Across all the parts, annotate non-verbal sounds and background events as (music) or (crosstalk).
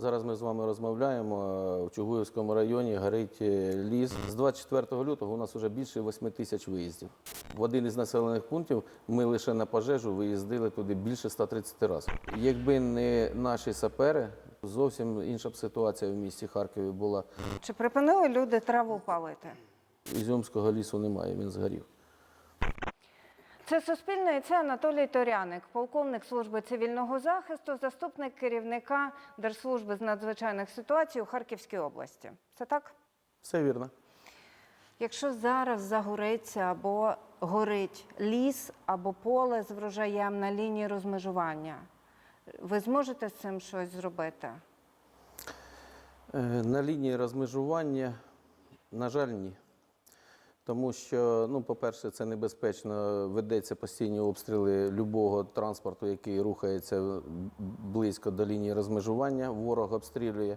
Зараз ми з вами розмовляємо. е, В Чугуївському районі горить е, ліс. З 24 лютого у нас вже більше 8 тисяч виїздів. В один із населених пунктів ми лише на пожежу виїздили туди більше 130 разів. Якби не наші сапери, зовсім інша б ситуація в місті Харкові була. Чи припинили люди траву палити? Ізюмського лісу немає, він згорів. Це Суспільне і це Анатолій Торяник, полковник служби цивільного захисту, заступник керівника Держслужби з надзвичайних ситуацій у Харківській області. Це так? Все вірно. Якщо зараз загориться або горить ліс або поле з врожаєм на лінії розмежування, ви зможете з цим щось зробити? Е, На лінії розмежування, на жаль, ні. Тому що, ну, по-перше, це небезпечно, ведеться постійні обстріли любого транспорту, який рухається близько до лінії розмежування, ворог обстрілює.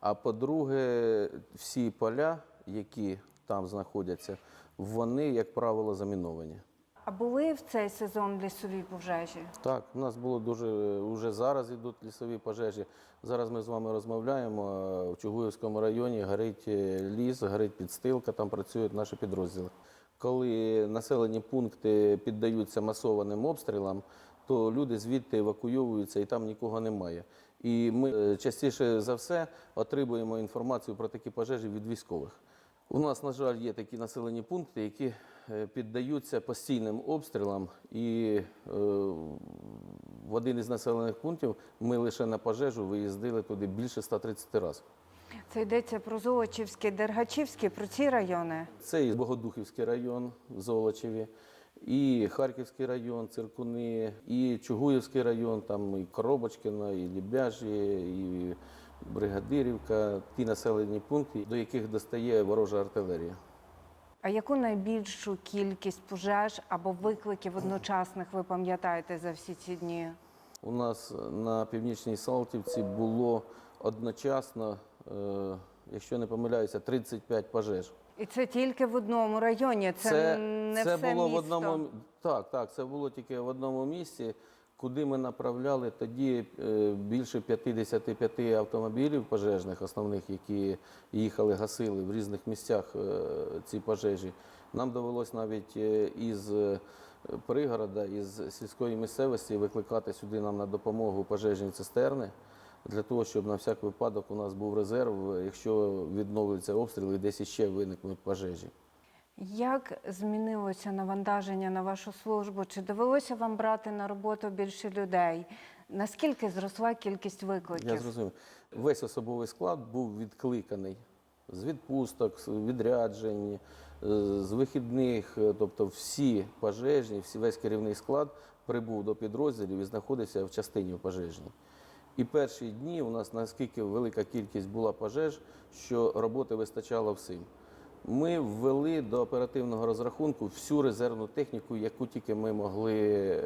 А по-друге, всі поля, які там знаходяться, вони, як правило, заміновані. А були в цей сезон лісові пожежі? Так, у нас було дуже уже зараз йдуть лісові пожежі. Зараз ми з вами розмовляємо. е, В Чугуївському районі горить е, ліс, горить підстилка, там працюють наші підрозділи. Коли населені пункти піддаються масованим обстрілам, то люди звідти евакуйовуються і там нікого немає. І ми е, частіше за все отримуємо інформацію про такі пожежі від військових. У нас, на жаль, є такі населені пункти, які піддаються постійним обстрілам, і е, в один із населених пунктів ми лише на пожежу виїздили туди більше 130 разів. Це йдеться про Золочівський, Дергачівський, про ці райони. Це і Богодухівський район в Золочеві, і Харківський район, Циркуни, і Чугуївський район, там і Коробочкино, і Лібяжі, і Бригадирівка, ті населені пункти, до яких достає ворожа артилерія. А яку найбільшу кількість пожеж або викликів одночасних ви пам'ятаєте за всі ці дні? У нас на північній Салтівці було одночасно, е, якщо не помиляюся, 35 пожеж. І це тільки в одному районі. Це, не це все було місто. в одному так, так, це було тільки в одному місці, куди ми направляли тоді е, більше 55 автомобілів пожежних, основних, які їхали, гасили в різних місцях е, ці пожежі. Нам довелось навіть е, із пригорода, із сільської місцевості викликати сюди нам на допомогу пожежні цистерни. Для того, щоб на всяк випадок у нас був резерв, якщо відновляться обстріли, десь іще виникнуть пожежі. Як змінилося навантаження на вашу службу? Чи довелося вам брати на роботу більше людей? Наскільки зросла кількість викликів? Я зрозумів. Весь особовий склад був відкликаний з відпусток, з відряджень, е, з вихідних. Е, Тобто всі пожежні, всі, весь керівний склад прибув до підрозділів і знаходився в частині пожежній. І перші дні у нас наскільки велика кількість була пожеж, що роботи вистачало всім. Ми ввели до оперативного розрахунку всю резервну техніку, яку тільки ми могли е,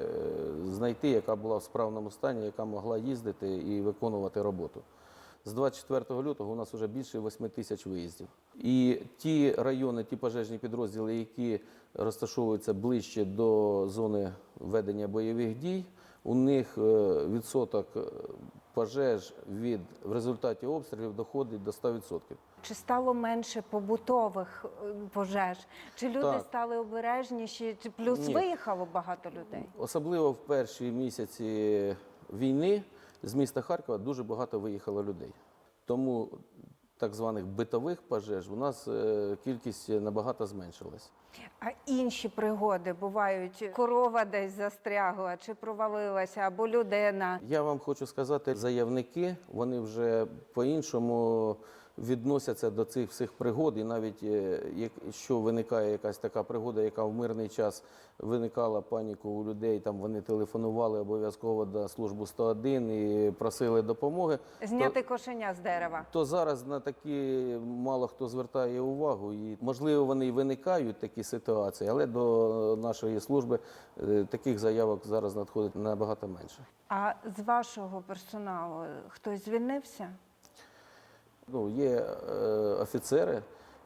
знайти, яка була в справному стані, яка могла їздити і виконувати роботу. З 24 лютого у нас вже більше 8 тисяч виїздів. І ті райони, ті пожежні підрозділи, які розташовуються ближче до зони ведення бойових дій, у них е, відсоток е, пожеж від в результаті обстрілів доходить до 100%. Чи стало менше побутових е, пожеж? Чи люди Так. стали обережніші? Чи плюс Ні. виїхало багато людей? Особливо в перші місяці війни з міста Харкова дуже багато виїхало людей. Тому так званих битових пожеж у нас е, кількість набагато зменшилась. А інші пригоди бувають, корова десь застрягла, чи провалилася, або людина. Я вам хочу сказати, заявники вони вже по-іншому відносяться до цих всіх пригод. І навіть е, якщо виникає якась така пригода, яка в мирний час виникала паніку у людей, там вони телефонували обов'язково до служби 101 і просили допомоги. Зняти кошеня з дерева. То зараз на такі мало хто звертає увагу, і можливо вони і виникають такі ситуації, але до нашої служби е, таких заявок зараз надходить набагато менше. А з вашого персоналу хтось звільнився? Ну, є е, офіцери,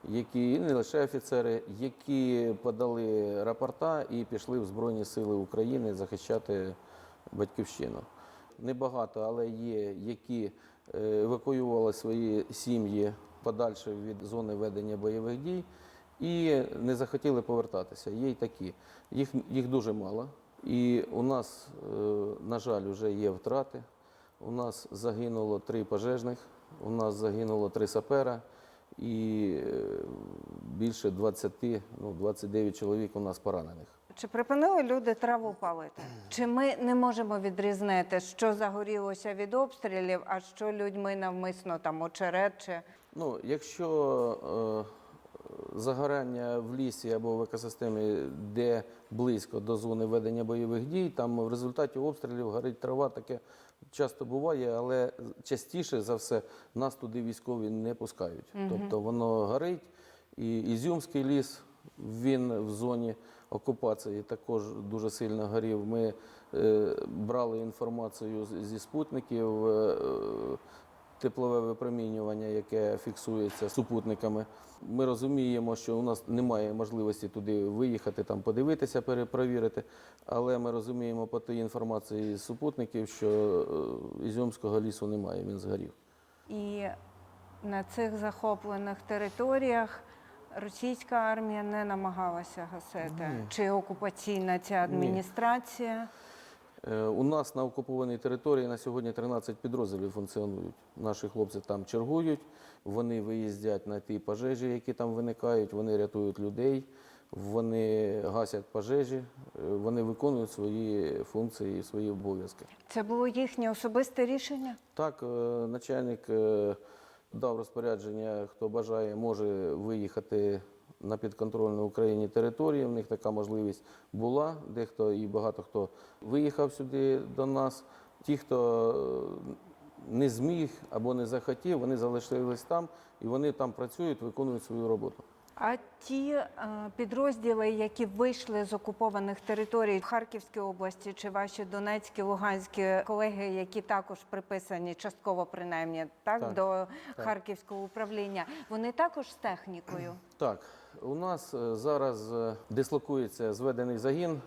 які не лише офіцери, які подали рапорта і пішли в Збройні Сили України захищати батьківщину. Небагато, але є, які е, евакуювали свої сім'ї подальше від зони ведення бойових дій і не захотіли повертатися. Є й такі. Їх, їх дуже мало. І у нас, е, на жаль, вже є втрати. У нас загинуло три пожежних, у нас загинуло три сапера і е, більше 20, ну, 29 чоловік у нас поранених. Чи припинили люди траву палити? Чи ми не можемо відрізнити, що загорілося від обстрілів, а що людьми навмисно там очерет чи Ну, якщо е, загорання в лісі або в екосистемі, де близько до зони ведення бойових дій, там в результаті обстрілів горить трава, таке часто буває, але частіше за все нас туди військові не пускають. Тобто воно горить, і Ізюмський ліс, він в зоні окупації також дуже сильно горів. Ми е, брали інформацію зі спутників. е, теплове випромінювання, яке фіксується супутниками. Ми розуміємо, що у нас немає можливості туди виїхати, там подивитися, перепровірити. Але ми розуміємо по тій інформації з супутників, що е, Ізюмського лісу немає, він згорів. і на цих захоплених територіях російська армія не намагалася гасити? Ні. Чи окупаційна ця адміністрація? Е, У нас на окупованій території на сьогодні 13 підрозділів функціонують. Наші хлопці там чергують, вони виїздять на ті пожежі, які там виникають, вони рятують людей, вони гасять пожежі, е, вони виконують свої функції, свої обов'язки. Це було їхнє особисте рішення? Так, е, начальник е, дав розпорядження, хто бажає, може виїхати на підконтрольній Україні території. В них така можливість була. Дехто і багато хто виїхав сюди до нас. Ті, хто е, не зміг або не захотів, вони залишились там і вони там працюють, виконують свою роботу. А ті е, підрозділи, які вийшли з окупованих територій в Харківській області, чи ваші Донецькі, Луганські колеги, які також приписані частково принаймні так, Так, до Харківського управління, вони також з технікою. (clears throat) Так, у нас е, зараз е, дислокується зведений загін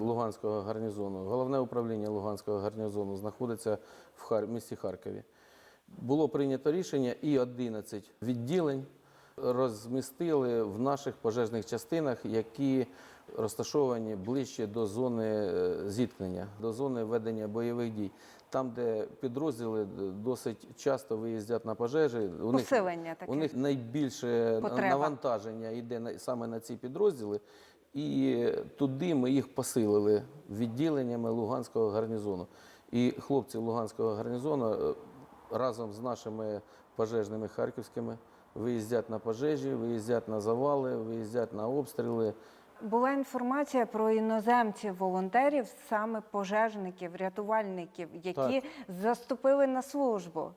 Луганського гарнізону. Головне управління Луганського гарнізону знаходиться в місті Харкові. Було прийнято рішення і 11 відділень розмістили в наших пожежних частинах, які розташовані ближче до зони е, зіткнення, до зони ведення бойових дій. Там, де підрозділи досить часто виїздять на пожежі, у них таке. у них найбільше Потреба. навантаження йде на- саме на ці підрозділи, і туди ми їх посилили відділеннями Луганського гарнізону. І хлопці Луганського гарнізону е, разом з нашими пожежними харківськими виїздять на пожежі, виїздять на завали, виїздять на обстріли. Була інформація про іноземців, волонтерів, саме пожежників, рятувальників, які заступили на службу.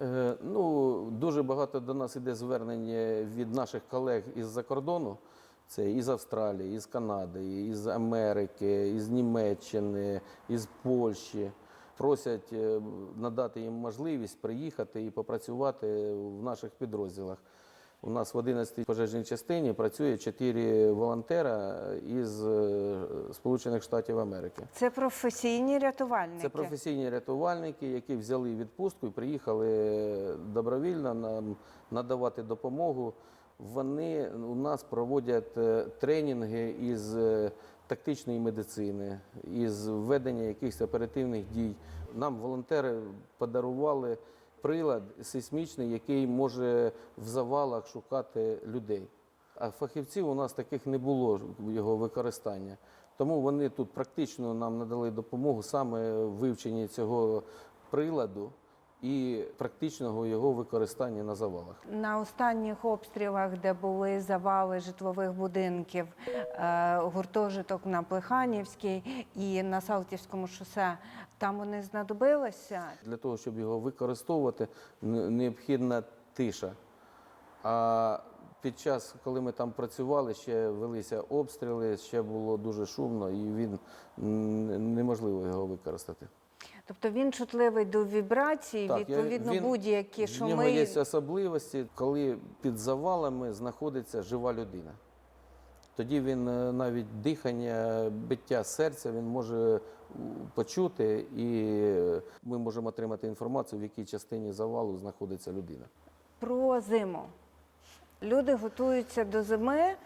Е, Ну, дуже багато до нас іде звернень е, від наших колег із-за кордону. Це із Австралії, із Канади, із Америки, із Німеччини, із Польщі. Просять е, надати їм можливість приїхати і попрацювати в наших підрозділах. У нас в 11-й пожежній частині працює 4 волонтера із е, Сполучених Штатів Америки. Це професійні рятувальники. Це професійні рятувальники, які взяли відпустку і приїхали добровільно нам надавати допомогу. Вони у нас проводять е, тренінги із тактичної медицини, із введення якихось оперативних дій. Нам волонтери подарували прилад сейсмічний, який може в завалах шукати людей. А фахівців у нас таких не було його використання. Тому вони тут практично нам надали допомогу саме вивченні цього приладу і практичного його використання на завалах. На останніх обстрілах, де були завали житлових будинків, е, гуртожиток на Плеханівській і на Салтівському шосе, там вони знадобилися. Для того, щоб його використовувати, необхідна тиша. А під час, коли ми там працювали, ще велися обстріли, ще було дуже шумно, і він неможливо його використати. Тобто він чутливий до вібрацій, Так, відповідно, він- будь-які В нього є особливості, коли під завалами знаходиться жива людина. тоді він е, навіть дихання, биття серця він може почути, і е, ми можемо отримати інформацію, в якій частині завалу знаходиться людина. Про зиму. Люди готуються до зими е,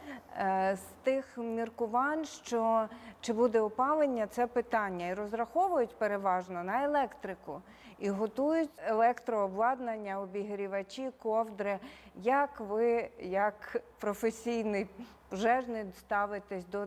з тих міркувань, що чи буде опалення, це питання, і розраховують переважно на електрику. І готують електрообладнання, обігрівачі, ковдри. Як ви, як професійний пожежник, ставитесь до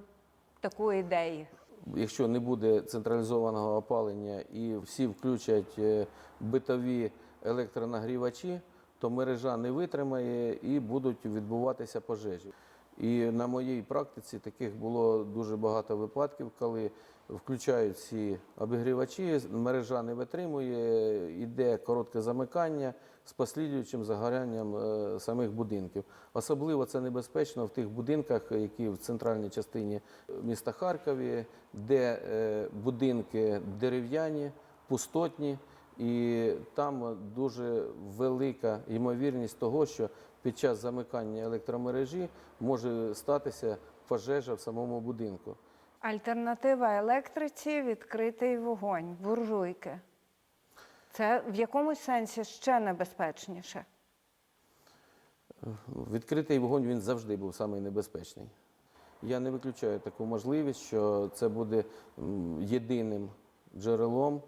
такої ідеї? Якщо не буде централізованого опалення і всі включать е, битові електронагрівачі, то мережа не витримає і будуть відбуватися пожежі. І на моїй практиці таких було дуже багато випадків, коли включають ці обігрівачі, мережа не витримує, йде коротке замикання з послідуючим загорянням е, самих будинків. Особливо це небезпечно в тих будинках, які в центральній частині міста Харкові, де е, будинки дерев'яні, пустотні, і там дуже велика ймовірність того, що під час замикання електромережі може статися пожежа в самому будинку. Альтернатива електриці відкритий вогонь, буржуйки. Це в якомусь сенсі ще небезпечніше. Відкритий вогонь він завжди був самий небезпечний. Я не виключаю таку можливість, що це буде єдиним джерелом е,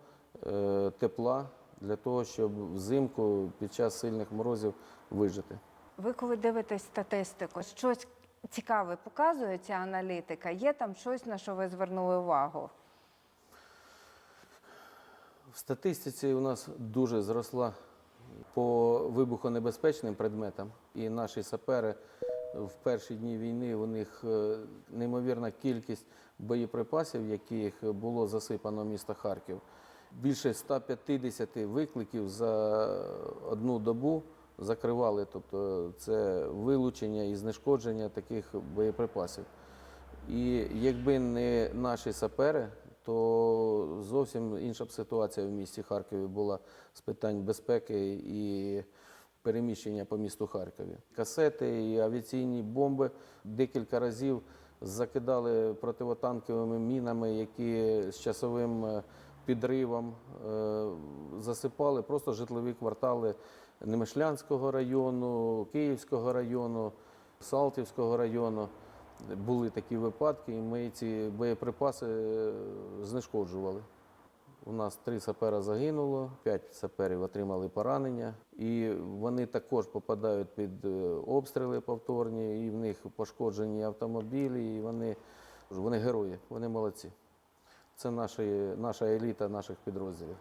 тепла для того, щоб взимку під час сильних морозів вижити. Ви коли дивитесь статистику, щось цікаве показує ця аналітика? Є там щось, на що ви звернули увагу? В статистиці у нас дуже зросла по вибухонебезпечним предметам, і наші сапери в перші дні війни у них е, неймовірна кількість боєприпасів, яких було засипано місто Харків. Більше 150 викликів за одну добу закривали, тобто це вилучення і знешкодження таких боєприпасів. І якби не наші сапери, то зовсім інша б ситуація в місті Харкові була з питань безпеки і переміщення по місту Харкові. Касети і авіаційні бомби декілька разів закидали противотанковими мінами, які з часовим е, підривом е, засипали просто житлові квартали Немишлянського району, Київського району, Салтівського району. Були такі випадки, і ми ці боєприпаси е, знешкоджували. У нас три сапера загинуло, п'ять саперів отримали поранення, і вони також попадають під е, обстріли повторні, і в них пошкоджені автомобілі, і вони, вони герої, вони молодці. Це наші, наша еліта наших підрозділів.